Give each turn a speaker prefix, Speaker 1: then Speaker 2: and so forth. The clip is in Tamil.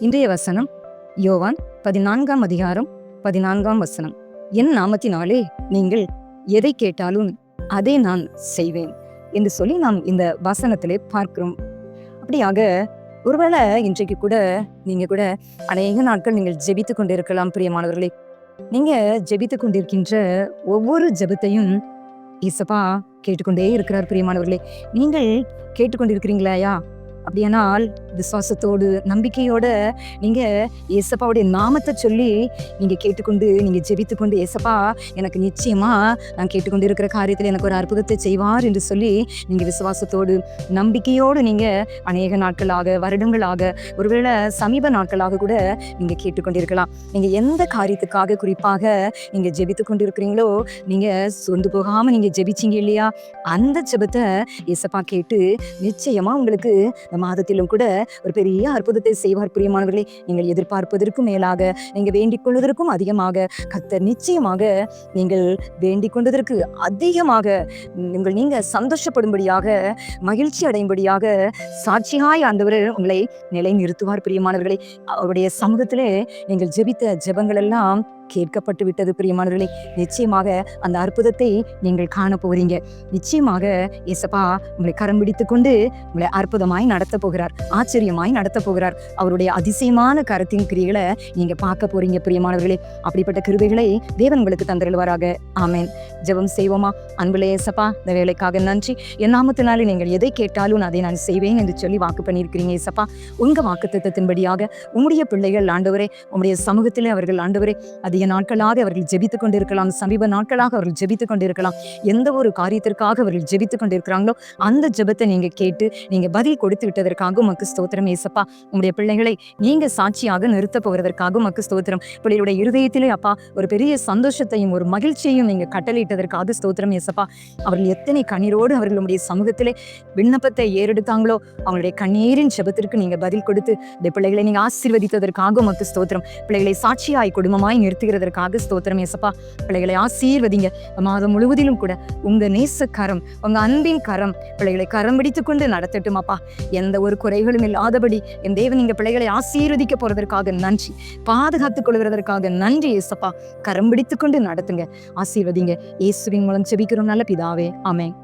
Speaker 1: இன்றைய வசனம் யோவான் பதினான்காம் அதிகாரம் பதினான்காம் வசனம். என் நாமத்தினாலே நீங்கள் எதை கேட்டாலும் அதை நான் செய்வேன் என்று சொல்லி நாம் இந்த வசனத்திலே பார்க்கிறோம். அப்படியாக ஒருவேளை இன்றைக்கு கூட நீங்க கூட அநேக நாட்கள் நீங்கள் ஜெபித்து கொண்டிருக்கலாம் பிரியமானவர்களே. நீங்க ஜெபித்து கொண்டிருக்கின்ற ஒவ்வொரு ஜெபத்தையும் இசப்பா கேட்டுக்கொண்டே இருக்கிறார் பிரியமானவர்களே. நீங்கள் கேட்டுக்கொண்டிருக்கிறீங்களாயா அப்படியானால் விசுவாசத்தோடு நம்பிக்கையோட நீங்க ஏசப்பாவுடைய நாமத்தை சொல்லி நீங்க கேட்டுக்கொண்டு நீங்க ஜெபித்து கொண்டு ஏசப்பா எனக்கு நிச்சயமா நான் கேட்டுக்கொண்டு இருக்கிற காரியத்தில் எனக்கு ஒரு அற்புதத்தை செய்வார் என்று சொல்லி நீங்க விசுவாசத்தோடு நம்பிக்கையோடு நீங்க அநேக நாட்களாக வருடங்களாக ஒருவேளை சமீப நாட்களாக கூட நீங்க கேட்டுக்கொண்டிருக்கலாம். நீங்க எந்த காரியத்துக்காக குறிப்பாக நீங்க ஜெபித்து கொண்டிருக்கிறீங்களோ நீங்க சொந்து போகாம நீங்க ஜெபிச்சீங்க இல்லையா? அந்த ஜெபத்தை ஏசப்பா கேட்டு நிச்சயமா உங்களுக்கு மாதத்திலும் கூட ஒரு பெரிய அற்புதத்தை செய்வார் பிரியமானவர்களே. நீங்கள் எதிர்பார்ப்பதற்கும் மேலாக நீங்கள் வேண்டிக் கொள்வதற்கும் அதிகமாக கத்தர் நிச்சயமாக நீங்கள் வேண்டிக் கொண்டதற்கு அதிகமாக நீங்கள் சந்தோஷப்படும்படியாக மகிழ்ச்சி அடையும்படியாக சாட்சியாய் ஆண்டவர் உங்களை நிலை நிறுத்துவார் பிரியமானவர்களே. அவருடைய சமூகத்திலே நீங்கள் ஜெபித்த ஜெபங்கள் எல்லாம் கேட்கப்பட்டு விட்டது பிரியமானவர்களே. நிச்சயமாக அந்த அற்புதத்தை நீங்கள் காண போகிறீங்க நிச்சயமாக இயேசப்பா உங்களை கரம் பிடித்து கொண்டு உங்களை அற்புதமாய் நடத்த போகிறார் ஆச்சரியமாய் நடத்த போகிறார். அவருடைய அதிசயமான கரத்தின் கிரியைகளை நீங்க பார்க்க போறீங்க பிரியமானவர்களே. அப்படிப்பட்ட கிருபைகளை தேவன் உங்களுக்கு தந்திருவாராக ஆமேன். ஜெபம் செய்வோமா? அன்புலே ஏசப்பா இந்த வேலைக்காக நன்றி. என் நாமத்தினாலே நீங்கள் எதை கேட்டாலும் அதை நான் செய்வேன் என்று சொல்லி வாக்கு பண்ணியிருக்கிறீங்க ஏசப்பா. உங்க வாக்கு திட்டத்தின்படியாக உங்களுடைய பிள்ளைகள் ஆண்டவரே உங்களுடைய சமூகத்திலே அவர்கள் ஆண்டவரே அது நிறைய நாட்களாக அவர்கள் ஜெபித்துக் கொண்டிருக்கலாம். சமீப நாட்களாக அவர்கள் ஜெபித்துக் கொண்டிருக்கலாம். எந்த ஒரு காரியத்திற்காக அவர்கள் ஜெபித்துக் கொண்டிருக்கிறாங்களோ அந்த ஜெபத்தை நீங்க கேட்டு நீங்க பதில் கொடுத்து விட்டதற்காக உமக்கு ஸ்தோத்திரம் ஏசப்பா. உங்களுடைய பிள்ளைகளை நீங்க சாட்சியாக நிறுத்த போவதற்காக உமக்கு ஸ்தோத்திரம். பிள்ளைகளுடைய இருதயத்திலே அப்பா ஒரு பெரிய சந்தோஷத்தையும் ஒரு மகிழ்ச்சியையும் நீங்க கட்டளையிட்டதற்காக ஸ்தோத்திரம் ஏசப்பா. அவர்கள் எத்தனை கண்ணீரோடு அவர்களுடைய சமூகத்திலே விண்ணப்பத்தை ஏறெடுத்தாங்களோ அவங்களுடைய கண்ணீரின் ஜெபத்திற்கு நீங்க பதில் கொடுத்து இந்த பிள்ளைகளை நீங்க ஆசீர்வதித்ததற்காக உமக்கு ஸ்தோத்திரம். பிள்ளைகளை சாட்சியாய் குடும்பமாய் நிறுத்துகிறதற்காக ஸ்தோத்திரம் ஏசப்பா. பிள்ளைகளை ஆசீர்வதிங்க. மாதம் முழுவதிலும் கூட உங்க நேச கரம் உங்க அன்பின் கரம் பிள்ளைகளை கரம் பிடித்து கொண்டு நடத்தட்டும் அப்பா எந்த ஒரு குறைகளும் இல்லாதபடி என் தேவன் நீங்க பிள்ளைகளை ஆசீர்வதிக்க போறதற்காக நன்றி. பாதுகாத்துக் கொள்கிறதற்காக நன்றி ஏசப்பா. கரம் பிடித்து கொண்டு நடத்துங்க. ஆசீர்வதிங்க. இயேசுவின் மூலம் செபிக்கிறோம் நல்ல பிதாவே. ஆமென்.